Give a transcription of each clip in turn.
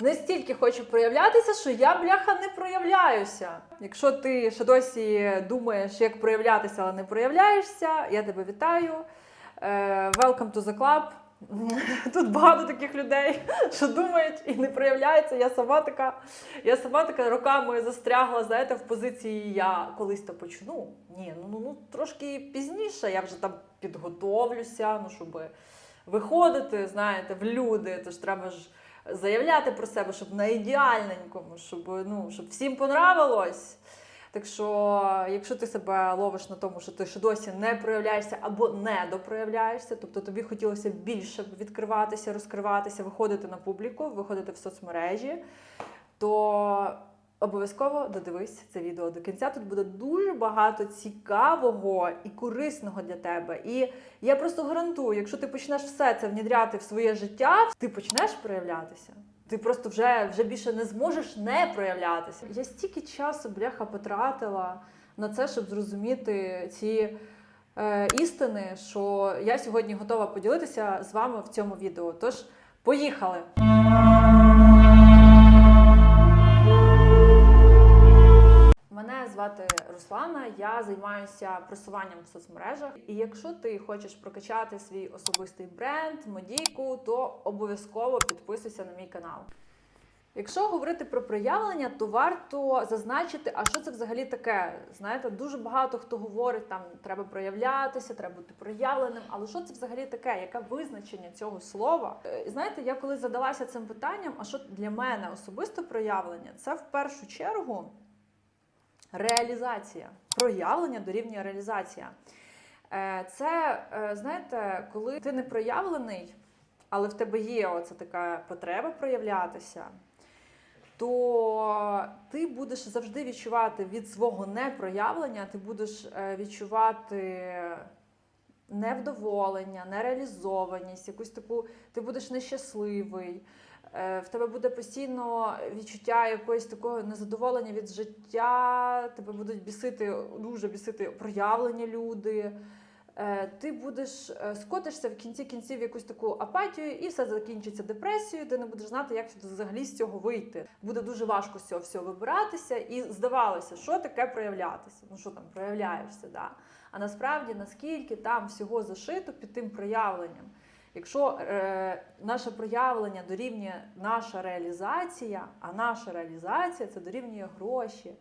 настільки хочу проявлятися, що я, бляха, не проявляюся. Якщо ти ще досі думаєш, як проявлятися, але не проявляєшся, я тебе вітаю. Е, Welcome to the club. Тут багато таких людей, що думають і не проявляються. Я сама така, я сама така роками застрягла, знаєте, в позиції я колись то почну. Ні, ну, ну, ну трошки пізніше, я вже там підготовлюся, ну, щоб виходити, знаєте, в люди. Тож треба ж заявляти про себе, щоб на ідеальненькому, щоб, ну, щоб всім понравилось. Так що, якщо ти себе ловиш на тому, що ти ще досі не проявляєшся або не допроявляєшся, тобто тобі хотілося більше відкриватися, розкриватися, виходити на публіку, виходити в соцмережі, то обов'язково додивись це відео до кінця. Тут буде дуже багато цікавого і корисного для тебе. І я просто гарантую, якщо ти почнеш все це внідряти в своє життя, ти почнеш проявлятися. Ти просто вже, вже більше не зможеш не проявлятися. Я стільки часу, бляха, потратила на це, щоб зрозуміти ці е, істини, що я сьогодні готова поділитися з вами в цьому відео. Тож, поїхали! Мене звати Руслана, я займаюся просуванням в соцмережах. І якщо ти хочеш прокачати свій особистий бренд, медійку, то обов'язково підписуйся на мій канал. Якщо говорити про проявлення, то варто зазначити, а що це взагалі таке. Знаєте, дуже багато хто говорить, там треба проявлятися, треба бути проявленим. Але що це взагалі таке? Яке визначення цього слова? Е, Знаєте, я коли задалася цим питанням, а що для мене особисто проявлення, це в першу чергу реалізація. Проявлення дорівнює реалізація. Е, Це, е, знаєте, коли ти не проявлений, але в тебе є оця така потреба проявлятися, то ти будеш завжди відчувати від свого непроявлення, ти будеш е, відчувати невдоволення, нереалізованість, якусь таку, ти будеш нещасливий. Е, В тебе буде постійно відчуття якогось такого незадоволення від життя, тебе будуть бісити, дуже бісити проявлені люди. Е, Ти будеш е, скотишся в кінці кінців якусь таку апатію, і все закінчиться депресією. Ти не будеш знати, як взагалі з цього вийти. Буде дуже важко з цього всього вибиратися, і здавалося, що таке проявлятися. Ну що там проявляєшся, да? А насправді наскільки там всього зашито під тим проявленням. Якщо е, наше проявлення дорівнює наша реалізація, а наша реалізація це дорівнює гроші.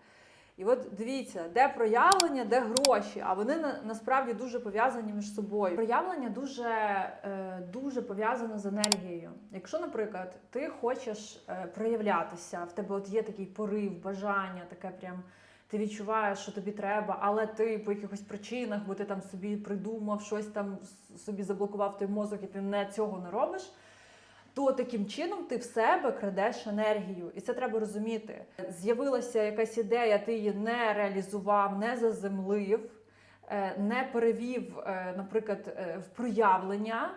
І от дивіться, де проявлення, де гроші, а вони на, насправді дуже пов'язані між собою. Проявлення дуже, е, дуже пов'язане з енергією. Якщо, наприклад, ти хочеш е, проявлятися, в тебе от є такий порив, бажання, таке прям. Ти відчуваєш, що тобі треба, але ти по якихось причинах, бо ти там собі придумав, щось там собі заблокував той мозок, і ти не цього не робиш. То таким чином ти в себе крадеш енергію, і це треба розуміти. З'явилася якась ідея, ти її не реалізував, не заземлив, е, не перевів, е, наприклад, е, в проявлення.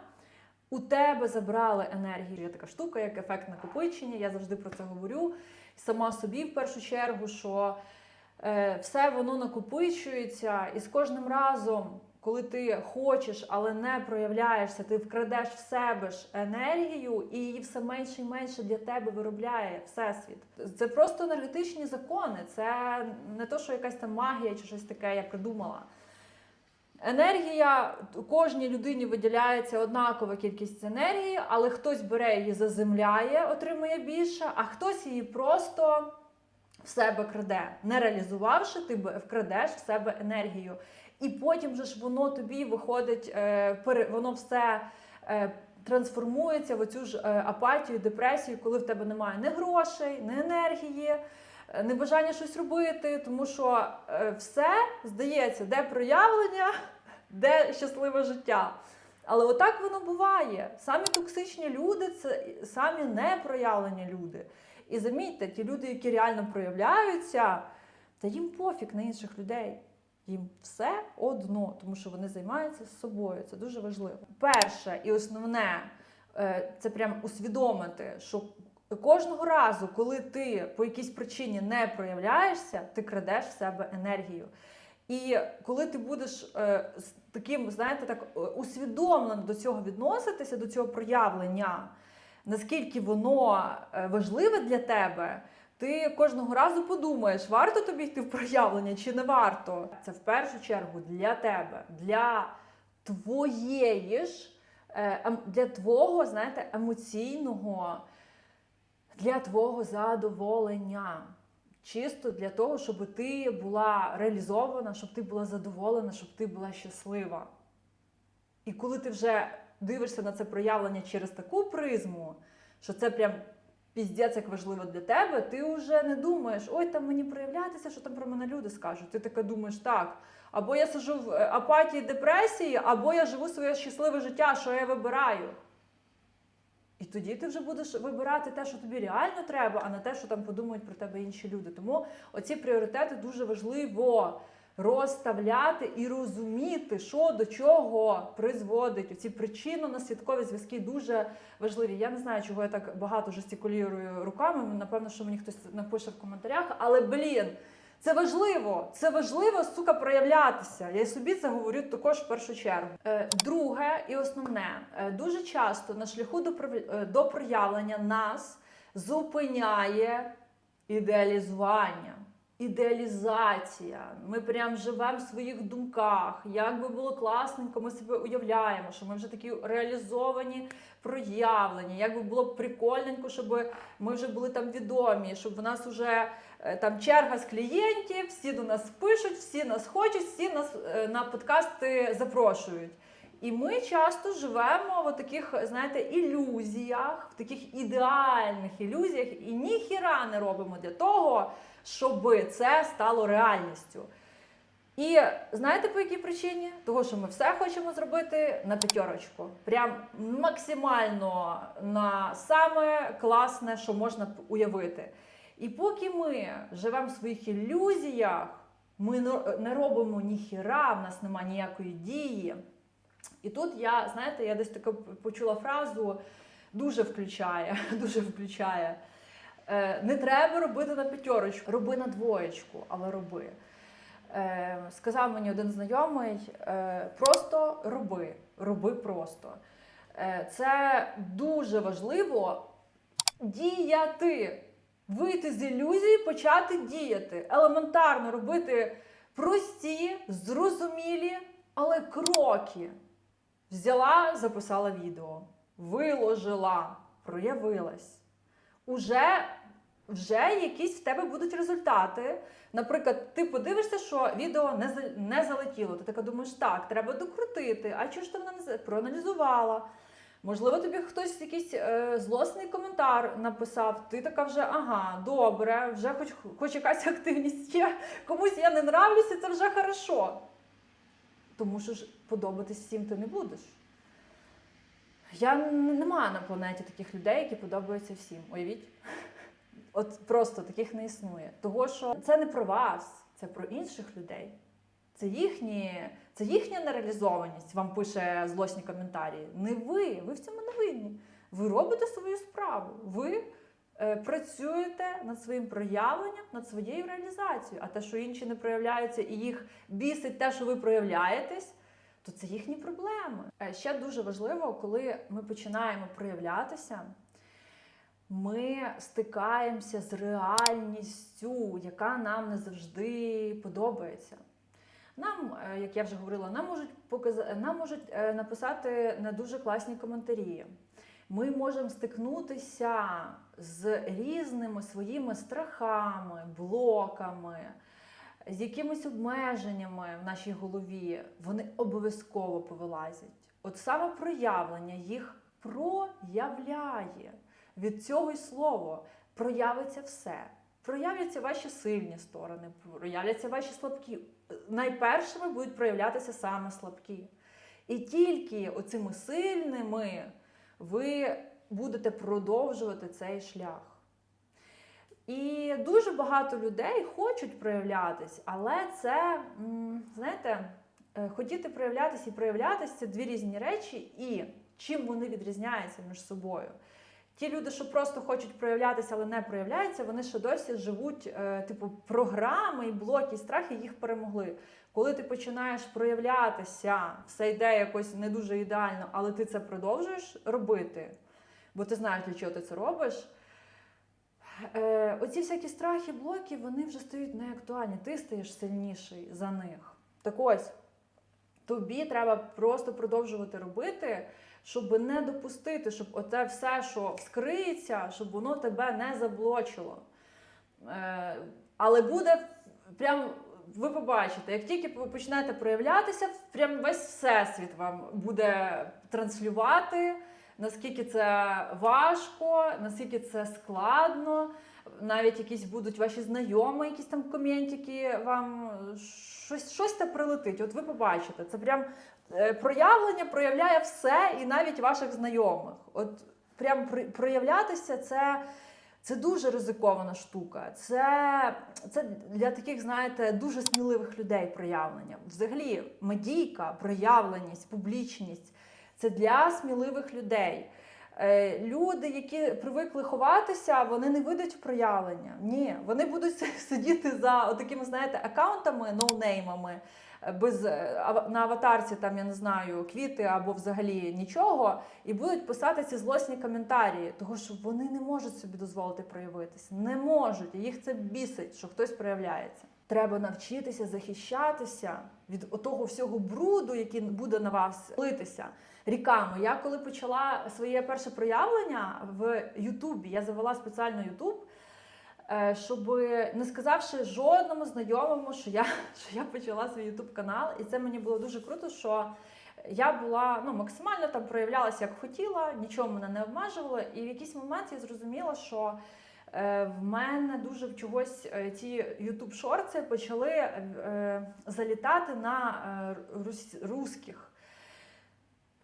У тебе забрали енергію. Є така штука, як ефект накопичення. Я завжди про це говорю. Сама собі в першу чергу, що все воно накопичується, і з кожним разом, коли ти хочеш, але не проявляєшся, ти вкрадеш в себе ж енергію, і її все менше і менше для тебе виробляє всесвіт. Це просто енергетичні закони. Це не то, що якась там магія чи щось таке я придумала. Енергія кожній людині виділяється однакова кількість енергії, але хтось бере її, заземляє, отримує більше, а хтось її просто в себе краде. Не реалізувавши, ти вкрадеш в себе енергію. І потім же ж воно тобі виходить, е, воно все е, трансформується в оцю ж е, апатію, депресію, коли в тебе немає ні грошей, ні енергії, е, ні бажання щось робити, тому що все здається, де проявлення, де щасливе життя. Але отак воно буває. Самі токсичні люди це самі непроявлені люди. І замітьте, ті люди, які реально проявляються, та їм пофіг на інших людей. Їм все одно, тому що вони займаються собою. Це дуже важливо. Перше і основне е, це прям усвідомити, що кожного разу, коли ти по якійсь причині не проявляєшся, ти крадеш в себе енергію. І коли ти будеш е, з таким, знаєте, так е, усвідомлено до цього відноситися, до цього проявлення, наскільки воно е, важливе для тебе, ти кожного разу подумаєш, варто тобі йти в проявлення чи не варто. Це в першу чергу для тебе, для твоєї ж, е, ем- для твого, знаєте, емоційного, для твого задоволення. Чисто для того, щоб ти була реалізована, щоб ти була задоволена, щоб ти була щаслива. І коли ти вже дивишся на це проявлення через таку призму, що це прям піздець як важливо для тебе, ти вже не думаєш, ой, там мені проявлятися, що там про мене люди скажуть. Ти таке думаєш, так. Або я сижу в е, апатії, депресії, або я живу своє щасливе життя, що я вибираю. І тоді ти вже будеш вибирати те, що тобі реально треба, а не те, що там подумають про тебе інші люди. Тому оці пріоритети дуже важливо розставляти і розуміти, що до чого призводить. Оці причинно-наслідкові зв'язки дуже важливі. Я не знаю, чого я так багато жестикулірую руками. Напевно, що мені хтось напише в коментарях, але блін. Це важливо, це важливо, сука, проявлятися. Я собі це говорю також в першу чергу. Е, друге і основне, е, дуже часто на шляху до, е, проявлення нас зупиняє ідеалізування, ідеалізація. Ми прям живемо в своїх думках. Як би було класненько, ми себе уявляємо, що ми вже такі реалізовані, проявлені. Як би було прикольненько, щоб ми вже були там відомі, щоб в нас вже е, там черга з клієнтів, всі до нас пишуть, всі нас хочуть, всі нас е, на подкасти запрошують. І ми часто живемо в таких, знаєте, ілюзіях, в таких ідеальних ілюзіях, і ніхіра не робимо для того, щоб це стало реальністю. І знаєте по якій причині? Того, що ми все хочемо зробити на п'ятерочку. Прям максимально на саме класне, що можна уявити. І поки ми живемо в своїх ілюзіях, ми не- робимо ніхіра, в нас немає ніякої дії. І тут я, знаєте, я десь таку почула фразу дуже включає, дуже включає. Е, не треба робити на п'ятерочку, роби на двоєчку, але роби. Е, сказав мені один знайомий: е, просто роби, роби просто. Це дуже важливо діяти, вийти з ілюзії, почати діяти. Елементарно робити прості, зрозумілі, але кроки. Взяла, записала відео, виложила, проявилась. Уже, вже якісь в тебе будуть результати. Наприклад, ти подивишся, що відео не, не залетіло. Ти така думаєш, так, треба докрутити. А чого ж ти вона не проаналізувала? Можливо, тобі хтось якийсь е, злосний коментар написав. Ти така вже, ага, добре, вже хоч, хоч якась активність є. Комусь я не нравлюся, це вже хорошо. Тому що ж подобатись всім ти не будеш. Я н- немає на планеті таких людей, які подобаються всім. Уявіть. От просто таких не існує. Того, що це не про вас, це про інших людей. Це, їхні, це їхня нереалізованість, вам пише злосні коментарі. Не ви, ви в цьому не винні. Ви робите свою справу. Ви е, працюєте над своїм проявленням, над своєю реалізацією. А те, що інші не проявляються і їх бісить те, що ви проявляєтесь, то це їхні проблеми. Е, Ще дуже важливо, коли ми починаємо проявлятися, ми стикаємося з реальністю, яка нам не завжди подобається. Нам, е, як я вже говорила, нам можуть показа... нам можуть е, написати не дуже класні коментарі. Ми можемо стикнутися з різними своїми страхами, блоками, з якимись обмеженнями в нашій голові. Вони обов'язково повилазять. От саме проявлення їх проявляє. Від цього й слово проявиться все. Проявляться ваші сильні сторони, проявляться ваші слабкі. Найпершими будуть проявлятися саме слабкі. І тільки оцими сильними ви будете продовжувати цей шлях. І дуже багато людей хочуть проявлятись, але це, знаєте, е, хотіти проявлятися і проявлятися це дві різні речі, і чим вони відрізняються між собою. Ті люди, що просто хочуть проявлятися, але не проявляються, вони ще досі живуть, е, типу, програми і блоки, і страхи їх перемогли. Коли ти починаєш проявлятися, все йде якось не дуже ідеально, але ти це продовжуєш робити. бо ти знаєш, для чого ти це робиш. Е, оці всякі страхи, блоки, вони вже стають неактуальні. Ти стаєш сильніший за них. Так ось, тобі треба просто продовжувати робити, щоб не допустити, щоб оте все, що вскриється, щоб воно тебе не заблочило. Е, але буде прям. Ви побачите, як тільки ви почнете проявлятися, прям весь всесвіт вам буде транслювати, наскільки це важко, наскільки це складно. Навіть якісь будуть ваші знайомі, якісь там коментики, вам щось, щось те прилетить. От ви побачите, це прям е, проявлення проявляє все і навіть ваших знайомих. От прям проявлятися це. Це дуже ризикована штука. Це, це для таких, знаєте, дуже сміливих людей проявлення. Взагалі, медійка, проявленість, публічність це для сміливих людей. Е, Люди, які привикли ховатися, вони не вийдуть в проявлення. Ні, вони будуть сидіти за такими, знаєте, аккаунтами, ноунеймами, е, без е, на аватарці, там я не знаю, квіти або взагалі нічого, і будуть писати ці злосні коментарі, тому що вони не можуть собі дозволити проявитися. Не можуть. Їх це бісить, що хтось проявляється. Треба навчитися захищатися від того всього бруду, який буде на вас литися ріками. Я коли почала своє перше проявлення в Ютубі, я завела спеціально Ютуб. е, Щоб не сказавши жодному знайомому, що я, що я почала свій Ютуб канал, і це мені було дуже круто, що я була ну, максимально там проявлялася як хотіла, нічого мене не обмежувало. І в якийсь момент я зрозуміла, що в мене дуже чогось е, ці Ютуб шорти почали е, залітати на е, русських.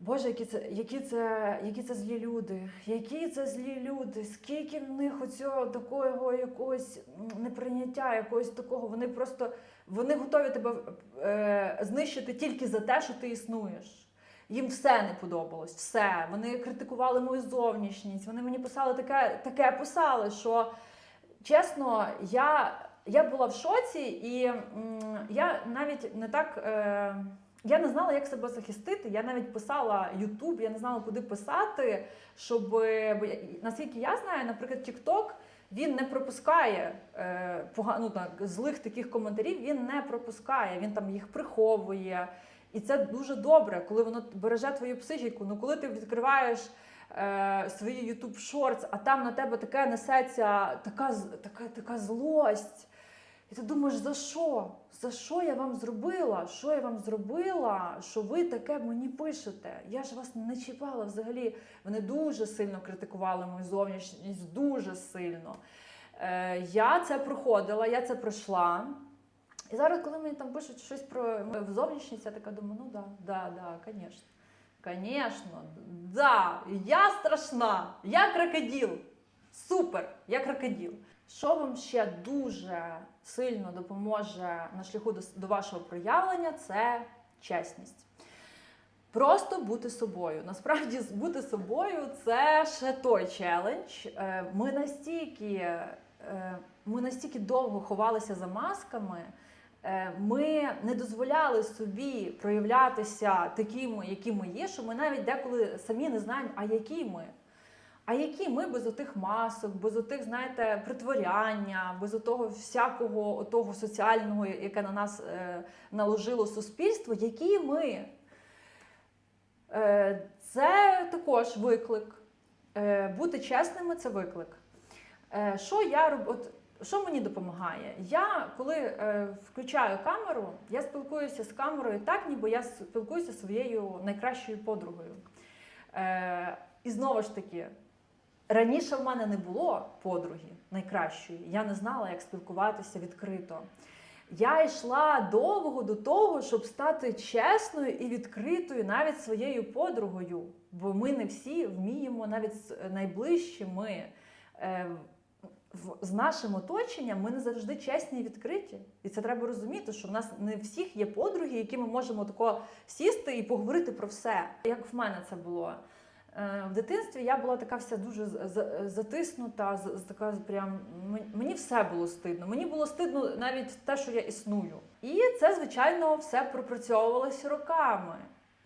Боже, які це, які це, які це злі люди, які це злі люди, скільки в них оцього такого якогось неприйняття, якогось такого. Вони просто вони готові тебе е, знищити тільки за те, що ти існуєш. Їм все не подобалось, все. Вони критикували мою зовнішність. Вони мені писали таке, таке писали, що чесно, я, я була в шоці, і я навіть не так. Е, я не знала, як себе захистити. Я навіть писала Ютуб, я не знала, куди писати, щоб бо наскільки я знаю, наприклад, TikTok, він не пропускає е, пога- ну, так, злих таких коментарів. Він не пропускає, він там їх приховує. І це дуже добре, коли воно береже твою психіку. Ну коли ти відкриваєш е, свої YouTube Shorts, а там на тебе таке несеться така, така, така злость. І ти думаєш, за що? За що я вам зробила? Що я вам зробила? Що ви таке мені пишете? Я ж вас не чіпала взагалі. Вони дуже сильно критикували мою зовнішність, дуже сильно. Е, я це проходила, я це пройшла. І зараз, коли мені там пишуть щось про зовнішність, я така думаю, ну да, да, да, звісно. Звісно, да, я страшна, я крокодил. Супер, я крокодил. Що вам ще дуже сильно допоможе на шляху до, до вашого проявлення, це чесність. Просто бути собою. Насправді, бути собою це ще той челендж. Е, Ми настільки, е, ми настільки довго ховалися за масками. Е, Ми не дозволяли собі проявлятися такими, які ми є, що ми навіть деколи самі не знаємо, а які ми. А які ми без отих масок, без отих, знаєте, притворяння, без отого всякого отого соціального, яке на нас е, наложило суспільство, які ми? Е, це також виклик. Е, бути чесними це виклик. Е, що я роб... От, що мені допомагає? Я коли е, включаю камеру, я спілкуюся з камерою так, ніби я спілкуюся зі своєю найкращою подругою. Е, і знову ж таки, раніше в мене не було подруги найкращої. Я не знала, як спілкуватися відкрито. Я йшла довго до того, щоб стати чесною і відкритою навіть своєю подругою. Бо ми не всі вміємо, навіть з найближчими. Е, з нашим оточенням ми не завжди чесні і відкриті. І це треба розуміти, що в нас не всіх є подруги, які ми можемо тако сісти і поговорити про все. Як в мене це було. Е, В дитинстві я була така вся дуже затиснута, така прям мені все було стидно. Мені було стидно навіть те, що я існую. І це, звичайно, все пропрацьовувалося роками.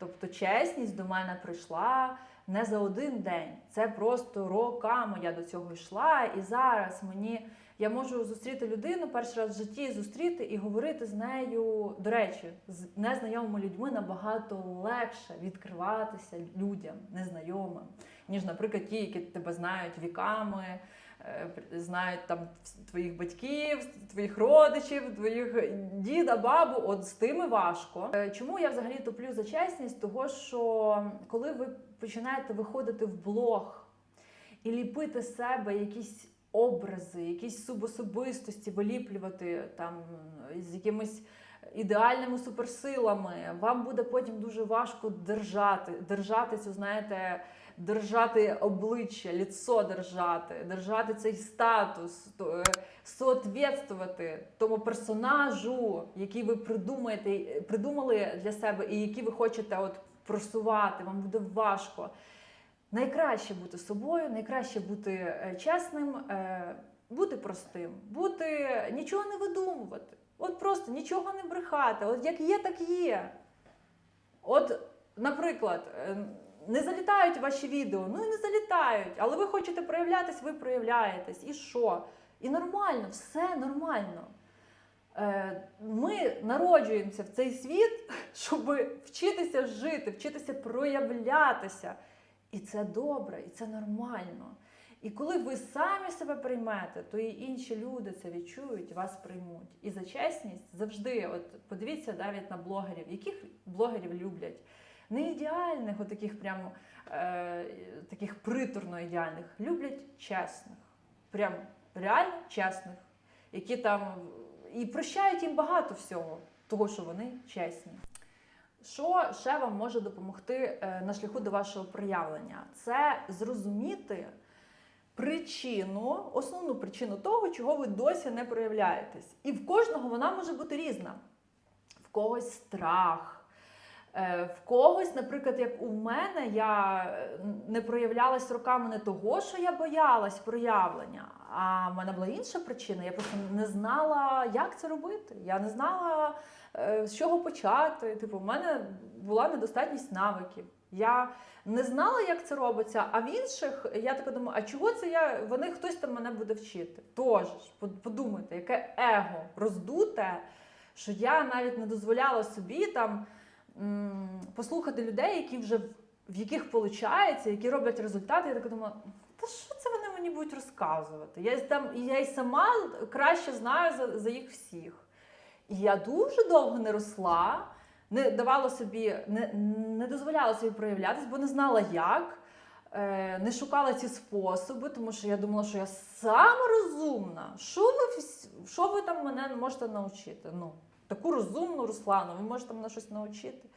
Тобто чесність до мене прийшла не за один день. Це просто роками я до цього йшла. І зараз мені я можу зустріти людину перший раз в житті, зустріти і говорити з нею. До речі, з незнайомими людьми набагато легше відкриватися людям незнайомим, ніж, наприклад, ті, які тебе знають віками. Е, Знають там твоїх батьків, твоїх родичів, твоїх діда, бабу. От з тими важко. Е, Чому я взагалі топлю за чесність? Того що коли ви починаєте виходити в блог і ліпити з себе якісь образи, якісь субособистості, виліплювати там з якимись ідеальними суперсилами, вам буде потім дуже важко держати, держати цю, знаєте, держати обличчя, ліцо держати, держати цей статус, е, соответствувати тому персонажу, який ви придумаєте, придумали для себе, і який ви хочете от просувати. Вам буде важко. Найкраще бути собою, найкраще бути е, чесним, е, бути простим, бути нічого не видумувати. От просто нічого не брехати. От як є, так є. От, наприклад, е, не залітають ваші відео, ну і не залітають, але ви хочете проявлятись, ви проявляєтесь. І що? І нормально, все нормально. Е, Ми народжуємося в цей світ, щоб вчитися жити, вчитися проявлятися. І це добре, і це нормально. І коли ви самі себе приймете, то і інші люди це відчують, вас приймуть. І за чесність завжди, от подивіться навіть на блогерів, яких блогерів люблять. Не ідеальних, от таких прямо е, таких приторно ідеальних, люблять чесних, прям реально чесних, які там і прощають їм багато всього, того, що вони чесні. Що ще вам може допомогти е, на шляху до вашого проявлення? Це зрозуміти причину, основну причину того, чого ви досі не проявляєтесь. І в кожного вона може бути різна. В когось страх. Е, В когось, наприклад, як у мене, я е, не проявлялась роками не того, що я боялась проявлення, а в мене була інша причина. Я просто не знала, як це робити. Я не знала, е, з чого почати. Типу, в мене була недостатність навиків. Я не знала, як це робиться, а в інших я така думаю, а чого це я? Вони хтось там мене буде вчити. Тож подумайте, яке его роздуте, що я навіть не дозволяла собі там послухати людей, які вже в- яких виходить, які роблять результати. Я така думаю, та що це вони мені будуть розказувати? Я там я й сама краще знаю за, за їх всіх. І я дуже довго не росла, не давала собі, не, не дозволяла собі проявлятись, бо не знала як. Е, Не шукала ці способи, тому що я думала, що я сама розумна. Що ви, що ви там мене можете навчити? Ну, таку розумну Руслану, ви можете мене щось навчити.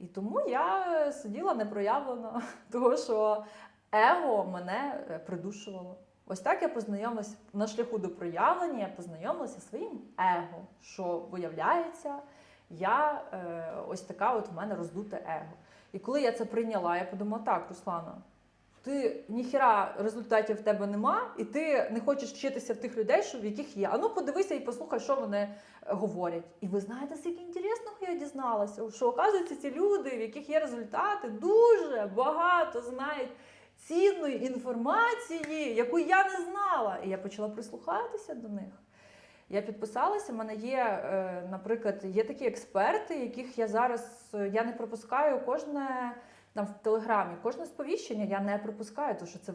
І тому я сиділа непроявлена, тому що его мене е, придушувало. Ось так я познайомилась на шляху до проявлення, я познайомилася своїм его, що виявляється, я е, ось така от в мене роздуте его. І коли я це прийняла, я подумала, так, Руслана, ти ніхіра результатів в тебе нема, і ти не хочеш вчитися в тих людей, що в яких є. А ну подивися і послухай, що вони е, говорять. І ви знаєте, скільки інтересного я дізналася, що оказується, ці люди, в яких є результати, дуже багато знають цінної інформації, яку я не знала. І я почала прислухатися до них. Я підписалася. в мене є, е, наприклад, є такі експерти, яких я зараз е, я не пропускаю кожне там в телеграмі, кожне сповіщення я не пропускаю, тому що це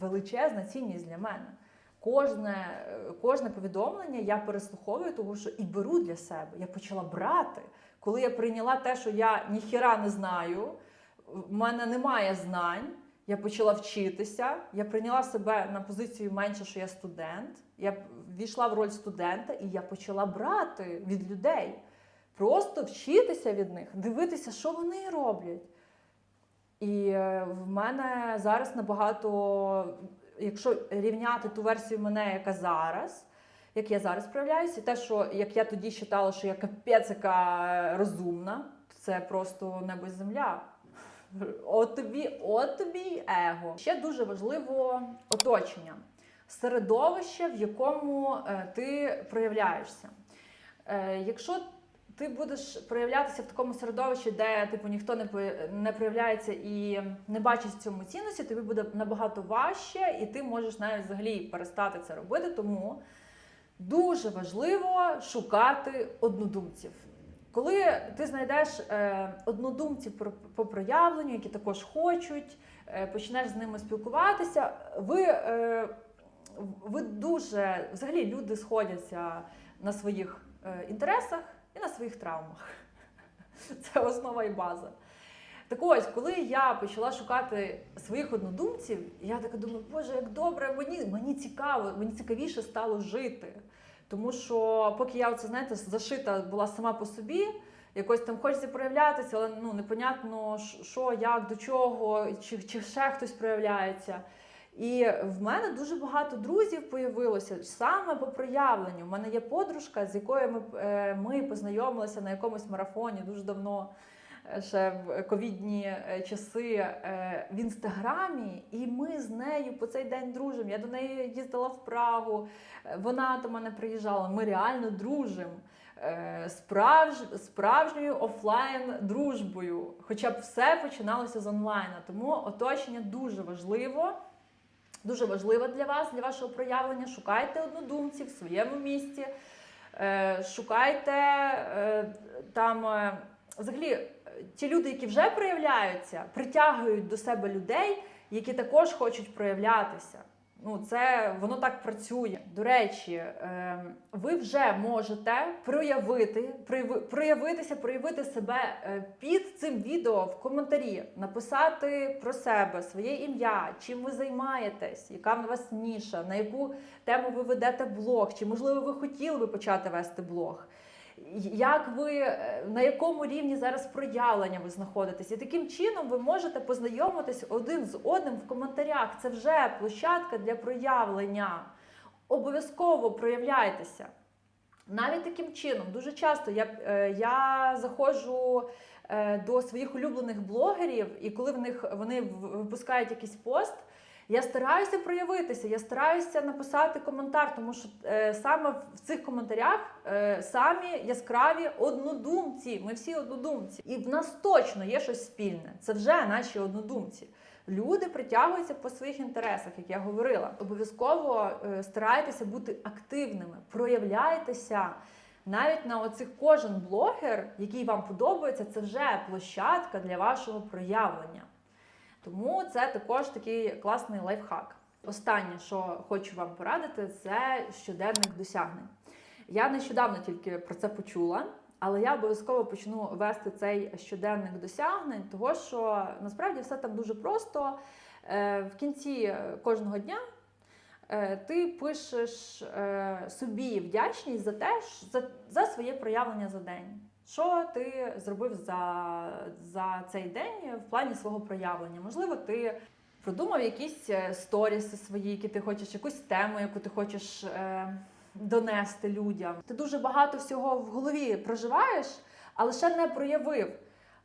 величезна цінність для мене. Кожне, е, кожне повідомлення я переслуховую, тому що і беру для себе. Я почала брати. Коли я прийняла те, що я ніхіра не знаю, в мене немає знань. Я почала вчитися. Я прийняла себе на позицію менше, що я студент. Я війшла в роль студента, і я почала брати від людей. Просто вчитися від них, дивитися, що вони роблять. І е, в мене зараз набагато, якщо рівняти ту версію мене, яка зараз, як я зараз проявляюся, і те, що як я тоді вважала, що я капець яка розумна, це просто небо і земля. От тобі, от тобі его. Ще дуже важливо оточення, середовище, в якому е, ти проявляєшся. Е, якщо ти будеш проявлятися в такому середовищі, де типу ніхто не не проявляється і не бачить в цьому цінності, тобі буде набагато важче, і ти можеш навіть взагалі перестати це робити. Тому дуже важливо шукати однодумців. Коли ти знайдеш е, однодумців про- по проявленню, які також хочуть, е, почнеш з ними спілкуватися, ви, е, ви дуже взагалі люди сходяться на своїх інтересах і на своїх травмах. Це основа і база. Так ось, коли я почала шукати своїх однодумців, я така думаю, боже, як добре, мені, мені цікаво, мені цікавіше стало жити. Тому що поки я оце, знаєте, зашита була сама по собі, якось там хочеться проявлятися, але ну непонятно, що, як, до чого, чи, чи ще хтось проявляється. І в мене дуже багато друзів появилося саме по проявленню. У мене є подружка, з якою ми, е, ми познайомилися на якомусь марафоні дуже давно, е, ще в ковідні е, часи в інстаграмі, і ми з нею по цей день дружимо. Я до неї їздила в Прагу, вона до мене приїжджала. Ми реально дружимо. Справж, справжньою офлайн дружбою, хоча б все починалося з онлайна. Тому оточення дуже важливо. Дуже важлива для вас, для вашого проявлення. Шукайте однодумців в своєму місті, е, шукайте е, там е, взагалі ті люди, які вже проявляються, притягують до себе людей, які також хочуть проявлятися. Ну, це воно так працює. До речі, е, ви вже можете проявити, проявитися, проявити себе е, під цим відео в коментарі, написати про себе, своє ім'я, чим ви займаєтесь, яка в вас ніша, на яку тему ви ведете блог, чи можливо ви хотіли би почати вести блог. Як ви е, на якому рівні зараз проявлення ви знаходитесь? І таким чином ви можете познайомитись один з одним в коментарях. Це вже площадка для проявлення. Обов'язково проявляйтеся. Навіть таким чином, дуже часто я, е, я заходжу е, до своїх улюблених блогерів, і коли в них вони випускають якийсь пост, я стараюся проявитися, я стараюся написати коментар, тому що е, саме в цих коментарях е, самі яскраві однодумці. Ми всі однодумці. І в нас точно є щось спільне. Це вже наші однодумці. Люди притягуються по своїх інтересах, як я говорила. Обов'язково е, старайтеся бути активними, проявляйтеся. Навіть на оцих кожен блогер, який вам подобається, це вже площадка для вашого проявлення. Тому це також такий класний лайфхак. Останнє, що хочу вам порадити, це щоденник досягнень. Я нещодавно тільки про це почула, але я обов'язково почну вести цей щоденник досягнень, того що насправді все там дуже просто. Е, В кінці кожного дня е, ти пишеш е, собі вдячність за те, за своє проявлення за день. Що ти зробив за, за цей день в плані свого проявлення? Можливо, ти продумав якісь е, сторіси свої, які ти хочеш, якусь тему, яку ти хочеш е, донести людям. Ти дуже багато всього в голові проживаєш, але ще не проявив.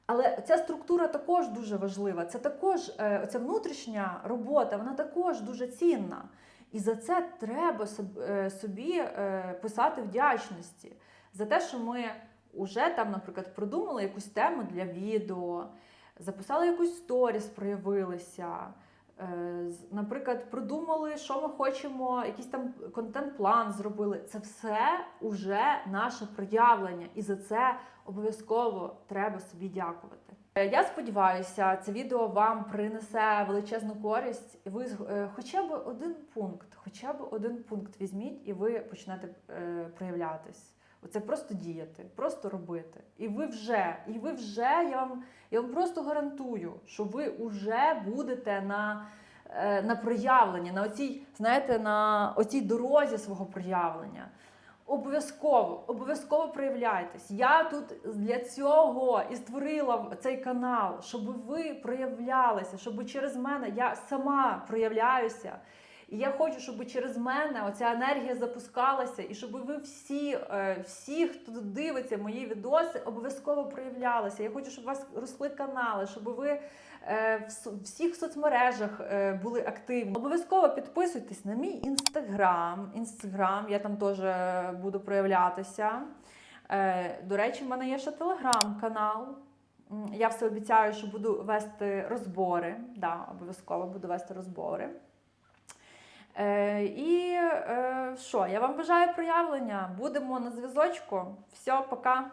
Але ця структура також дуже важлива. Це також е, ця внутрішня робота, вона також дуже цінна. І за це треба е, собі е, писати вдячності за те, що ми вже там, наприклад, продумали якусь тему для відео, записали якусь сторіс, проявилися. е, Наприклад, продумали, що ми хочемо, якийсь там контент-план зробили. Це все уже наше проявлення, і за це обов'язково треба собі дякувати. Е, Я сподіваюся, це відео вам принесе величезну користь, і ви е, хоча б один пункт, хоча б один пункт візьміть, і ви почнете проявлятись. Оце просто діяти, просто робити. І ви вже, і ви вже, я вам, я вам просто гарантую, що ви вже будете на, е, на проявленні, на оцій, знаєте, на оцій дорозі свого проявлення. Обов'язково, обов'язково проявляйтесь. Я тут для цього і створила цей канал, щоб ви проявлялися, щоб через мене я сама проявляюся. І я хочу, щоб через мене оця енергія запускалася, і щоб ви всі, е, всі, хто дивиться мої відоси, обов'язково проявлялися. Я хочу, щоб у вас росли канали, щоб ви е, в всіх соцмережах е, були активні. Обов'язково підписуйтесь на мій інстаграм. Інстаграм, я там теж буду проявлятися. До речі, в мене є ще телеграм-канал. Я все обіцяю, що буду вести розбори. Да, обов'язково буду вести розбори. Е, і е, що, я вам бажаю проявлення. Будемо на зв'язочку. Все, пока.